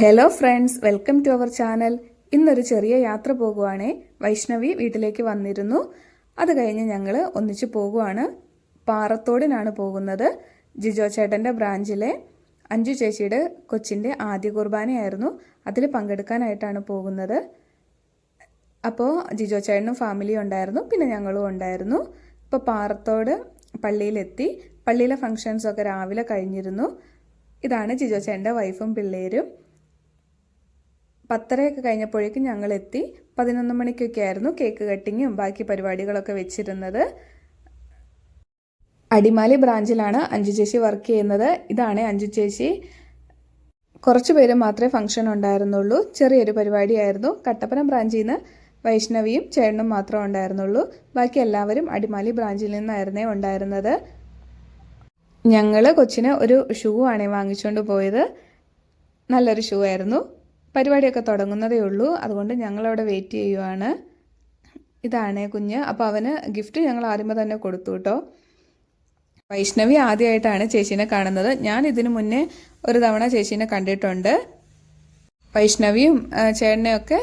Hello friends welcome to our channel ഇന്നൊരു ചെറിയ യാത്ര പോകുവാണേ. വൈഷ്ണവി വീട്ടിലേക്ക് വന്നിരുന്നു. അത് കഴിഞ്ഞ് ഞങ്ങൾ ഒന്നിച്ച് പോകുവാണ്. പാറത്തോടിനാണ് പോകുന്നത്. ജിജോ ചേട്ടന്റെ ബ്രാഞ്ചിലെ അഞ്ചു ചേച്ചിയുടെ കൊച്ചിന്റെ ആദ്യ കുർബാനയായിരുന്നു. അതിൽ പങ്കെടുക്കാനായിട്ടാണ് പോകുന്നത്. അപ്പോൾ ജിജോ ചേട്ടനും ഫാമിലിയും ഉണ്ടായിരുന്നു. പിന്നെ ഞങ്ങളും ഉണ്ടായിരുന്നു. ഇപ്പോൾ പാറത്തോട് പള്ളിയിലെത്തി. പള്ളിയിലെ ഫങ്ഷൻസൊക്കെ രാവിലെ കഴിഞ്ഞിരുന്നു. ഇതാണ് ജിജോ ചേട്ടന്റെ വൈഫും പിള്ളേരും. പത്തരയൊക്കെ കഴിഞ്ഞപ്പോഴേക്കും ഞങ്ങൾ എത്തി പതിനൊന്ന് മണിക്കൊക്കെ ആയിരുന്നു കേക്ക് കട്ടിങ്ങും ബാക്കി പരിപാടികളൊക്കെ വെച്ചിരുന്നത്. അടിമാലി ബ്രാഞ്ചിലാണ് അഞ്ചു ചേച്ചി വർക്ക് ചെയ്യുന്നത്. ഇതാണ് അഞ്ചു ചേച്ചി. കുറച്ച് പേര് മാത്രമേ ഫംഗ്ഷൻ ഉണ്ടായിരുന്നുള്ളൂ. ചെറിയൊരു പരിപാടിയായിരുന്നു. കട്ടപ്പന ബ്രാഞ്ചിൽ നിന്ന് വൈഷ്ണവിയും ചേട്ടനും മാത്രമേ ഉണ്ടായിരുന്നുള്ളൂ. ബാക്കി എല്ലാവരും അടിമാലി ബ്രാഞ്ചിൽ നിന്നായിരുന്നേ ഉണ്ടായിരുന്നത്. ഞങ്ങൾ കൊച്ചിന് ഒരു ഷൂ ആണ് വാങ്ങിച്ചുകൊണ്ട് പോയത്. നല്ലൊരു ഷൂ ആയിരുന്നു. പരിപാടിയൊക്കെ തുടങ്ങുന്നതേ ഉള്ളൂ. അതുകൊണ്ട് ഞങ്ങളവിടെ വെയിറ്റ് ചെയ്യുവാണ്. ഇതാണ് കുഞ്ഞ്. അപ്പോൾ അവന് ഗിഫ്റ്റ് ഞങ്ങൾ ആദ്യമേ തന്നെ കൊടുത്തു കേട്ടോ. വൈഷ്ണവി ആദ്യമായിട്ടാണ് ചേച്ചീനെ കാണുന്നത്. ഞാൻ ഇതിനു മുന്നേ ഒരു തവണ ചേച്ചീനെ കണ്ടിട്ടുണ്ട്. വൈഷ്ണവിയും ചേട്ടനെയൊക്കെ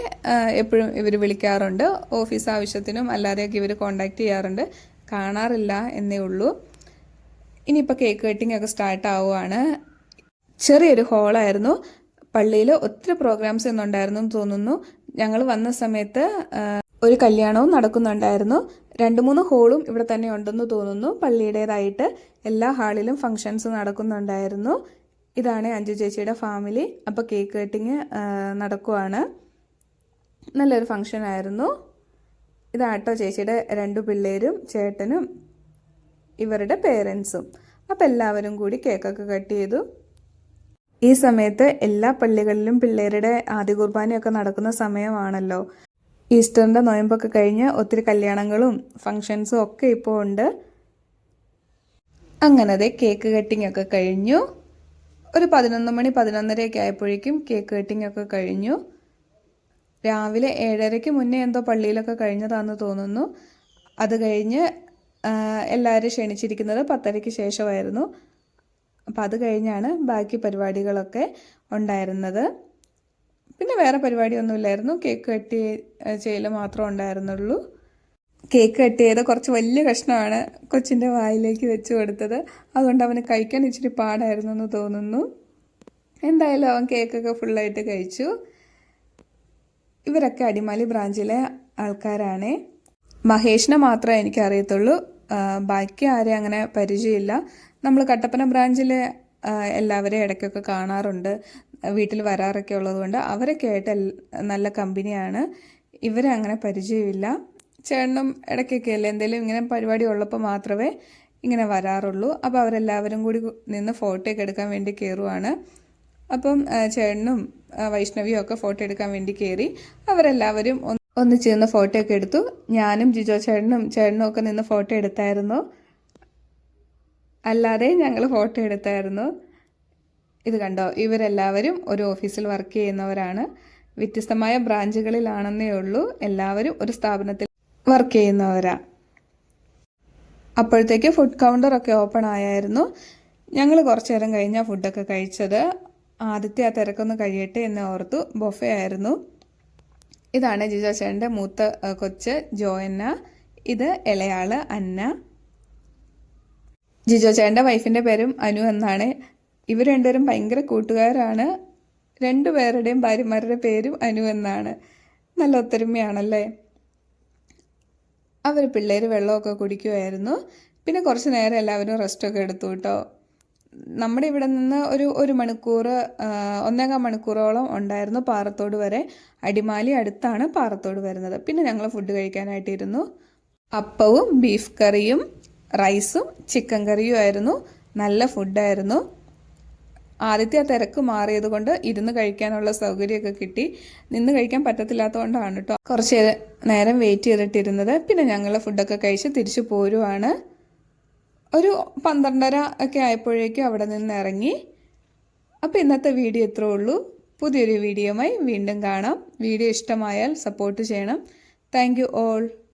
എപ്പോഴും ഇവർ വിളിക്കാറുണ്ട്. ഓഫീസ് ആവശ്യത്തിനും അല്ലാതെയൊക്കെ ഇവർ കോണ്ടാക്ട് ചെയ്യാറുണ്ട്. കാണാറില്ല എന്നേ ഉള്ളൂ. ഇനിയിപ്പോൾ കേക്ക് കട്ടിംഗ് ഒക്കെ സ്റ്റാർട്ട് ആവുകയാണ് ചെറിയൊരു ഹോളായിരുന്നു പള്ളിയിൽ ഒത്തിരി പ്രോഗ്രാംസ് ഇന്നുണ്ടായിരുന്നു എന്ന് തോന്നുന്നു. ഞങ്ങൾ വന്ന സമയത്ത് ഒരു കല്യാണവും നടക്കുന്നുണ്ടായിരുന്നു. രണ്ട് മൂന്ന് ഹോളും ഇവിടെ തന്നെ ഉണ്ടെന്ന് തോന്നുന്നു. പള്ളിയുടേതായിട്ട് എല്ലാ ഹാളിലും ഫങ്ഷൻസ് നടക്കുന്നുണ്ടായിരുന്നു. ഇതാണ് അഞ്ജു ചേച്ചിയുടെ ഫാമിലി അപ്പോൾ കേക്ക് കട്ടിങ് നടക്കുവാണ്. നല്ലൊരു ഫങ്ഷൻ ആയിരുന്നു. ഇതാട്ടോ ചേച്ചിയുടെ രണ്ടു പിള്ളേരും ചേട്ടനും ഇവരുടെ പേരൻസും അപ്പോൾ എല്ലാവരും കൂടി കേക്കൊക്കെ കട്ട് ചെയ്തു. ഈ സമയത്ത് എല്ലാ പള്ളികളിലും പിള്ളേരുടെ ആദ്യ കുർബാനയൊക്കെ നടക്കുന്ന സമയമാണല്ലോ. ഈസ്റ്ററിന്റെ നോയമ്പൊക്കെ കഴിഞ്ഞ് ഒത്തിരി കല്യാണങ്ങളും ഫങ്ഷൻസും ഒക്കെ ഇപ്പോൾ ഉണ്ട്. അങ്ങനതെ കേക്ക് കട്ടിംഗ് ഒക്കെ കഴിഞ്ഞു. ഒരു പതിനൊന്ന് മണി പതിനൊന്നരയൊക്കെ ആയപ്പോഴേക്കും കേക്ക് കട്ടിംഗ് ഒക്കെ കഴിഞ്ഞു. രാവിലെ ഏഴരയ്ക്ക് മുന്നേ എന്തോ പള്ളിയിലൊക്കെ കഴിഞ്ഞതാണെന്ന് തോന്നുന്നു. അത് കഴിഞ്ഞ് എല്ലാവരും ക്ഷണിച്ചിരിക്കുന്നത് പത്തരയ്ക്ക് ശേഷമായിരുന്നു. അപ്പം അത് കഴിഞ്ഞാണ് ബാക്കി പരിപാടികളൊക്കെ ഉണ്ടായിരുന്നത്. പിന്നെ വേറെ പരിപാടിയൊന്നുമില്ലായിരുന്നു. കേക്ക് കട്ട് ചെയ്യൽ മാത്രം ഉണ്ടായിരുന്നുള്ളൂ. കേക്ക് കട്ട് ചെയ്ത് കുറച്ച് വലിയ കഷ്ണമാണ് കൊച്ചിന്റെ വായിലേക്ക് വെച്ച് കൊടുത്തത്. അതുകൊണ്ട് അവന് കഴിക്കാൻ ഇച്ചിരി പാടായിരുന്നു എന്ന് തോന്നുന്നു. എന്തായാലും അവൻ കേക്കൊക്കെ ഫുള്ളായിട്ട് കഴിച്ചു. ഇവരൊക്കെ അടിമാലി ബ്രാഞ്ചിലെ ആൾക്കാരാണ്. മഹേഷിനെ മാത്രമേ എനിക്കറിയത്തുള്ളൂ. ബാക്കി ആരെയും അങ്ങനെ പരിചയമില്ല. നമ്മൾ കട്ടപ്പന ബ്രാഞ്ചിലെ എല്ലാവരെയും ഇടയ്ക്കൊക്കെ കാണാറുണ്ട്. വീട്ടിൽ വരാറൊക്കെ ഉള്ളതുകൊണ്ട് അവരൊക്കെ ആയിട്ട് നല്ല കമ്പനിയാണ്. ഇവരെ അങ്ങനെ പരിചയമില്ല. ചേട്ടനും ഇടയ്ക്കൊക്കെ അല്ലേ എന്തെങ്കിലും ഇങ്ങനെ പരിപാടി ഉള്ളപ്പോൾ മാത്രമേ ഇങ്ങനെ വരാറുള്ളൂ. അപ്പോൾ അവരെല്ലാവരും കൂടി നിന്ന് ഫോട്ടോ ഒക്കെ എടുക്കാൻ വേണ്ടി കയറുവാണ് അപ്പം ചേട്ടനും വൈഷ്ണവിയും ഒക്കെ ഫോട്ടോ എടുക്കാൻ വേണ്ടി കയറി അവരെല്ലാവരും ഒന്ന് ചേർന്ന് ഫോട്ടോ ഒക്കെ എടുത്തു. ഞാനും ജിജോ ചേട്ടനും ചേട്ടനും ഒക്കെ നിന്ന് ഫോട്ടോ എടുത്തായിരുന്നു. അല്ലാതെ ഞങ്ങൾ ഫോട്ടോ എടുത്തായിരുന്നു. ഇത് കണ്ടോ? ഇവരെല്ലാവരും ഒരു ഓഫീസിൽ വർക്ക് ചെയ്യുന്നവരാണ്. വ്യത്യസ്തമായ ബ്രാഞ്ചുകളിലാണെന്നേ ഉള്ളൂ. എല്ലാവരും ഒരു സ്ഥാപനത്തിൽ വർക്ക് ചെയ്യുന്നവരാ. അപ്പോഴത്തേക്ക് ഫുഡ് കൗണ്ടറൊക്കെ ഓപ്പൺ ആയായിരുന്നു. ഞങ്ങൾ കുറച്ചു നേരം കഴിഞ്ഞാൽ ഫുഡൊക്കെ കഴിച്ചത്. ആദ്യത്തെ ആ തിരക്കൊന്ന് കഴിയട്ടെ എന്ന് ഓർത്തു. ബൊഫെ ആയിരുന്നു. ഇതാണ് ജിജോ ചേട്ടന്റെ മൂത്ത കൊച്ച് ജോയന്ന. ഇത് ഇളയാൾ അന്ന. ജിജോ ചേട്ടന്റെ വൈഫിന്റെ പേരും അനു എന്നാണ്. ഇവർ രണ്ടുപേരും ഭയങ്കര കൂട്ടുകാരാണ്. രണ്ടുപേരുടെയും ഭാര്യമാരുടെ പേരും അനു എന്നാണ്. നല്ല ഒത്തൊരുമയാണല്ലേ? അവർ പിള്ളേർ വെള്ളമൊക്കെ കുടിക്കുമായിരുന്നു പിന്നെ കുറച്ച് നേരം എല്ലാവരും റെസ്റ്റൊക്കെ എടുത്തു കേട്ടോ. നമ്മുടെ ഇവിടെ നിന്ന് ഒരു ഒരു മണിക്കൂർ ഒന്നേകാൽ മണിക്കൂറോളം ഉണ്ടായിരുന്നു പാറത്തോട് വരെ. അടിമാലി അടുത്താണ് പാറത്തോട് വരുന്നത്. പിന്നെ ഞങ്ങൾ ഫുഡ് കഴിക്കാനായിട്ടിരുന്നു. അപ്പവും ബീഫ് കറിയും റൈസും ചിക്കൻ കറിയും ആയിരുന്നു. നല്ല ഫുഡായിരുന്നു ആദ്യത്തെ ആ തിരക്ക് മാറിയത് കൊണ്ട് ഇരുന്ന് കഴിക്കാനുള്ള സൗകര്യമൊക്കെ കിട്ടി. നിന്ന് കഴിക്കാൻ പറ്റത്തില്ലാത്തതുകൊണ്ടാണ് കേട്ടോ കുറച്ച് നേരം വെയിറ്റ് ചെയ്തിട്ടിരുന്നത്. പിന്നെ ഞങ്ങൾ ഫുഡൊക്കെ കഴിച്ച് തിരിച്ചു പോരുവാണ്. ഒരു പന്ത്രണ്ടര ഒക്കെ ആയപ്പോഴേക്കും അവിടെ നിന്ന് ഇറങ്ങി. അപ്പോൾ ഇന്നത്തെ വീഡിയോ ഇത്രേ ഉള്ളൂ. പുതിയൊരു വീഡിയോയുമായി വീണ്ടും കാണാം. വീഡിയോ ഇഷ്ടമായാൽ സപ്പോർട്ട് ചെയ്യണം. Thank you all.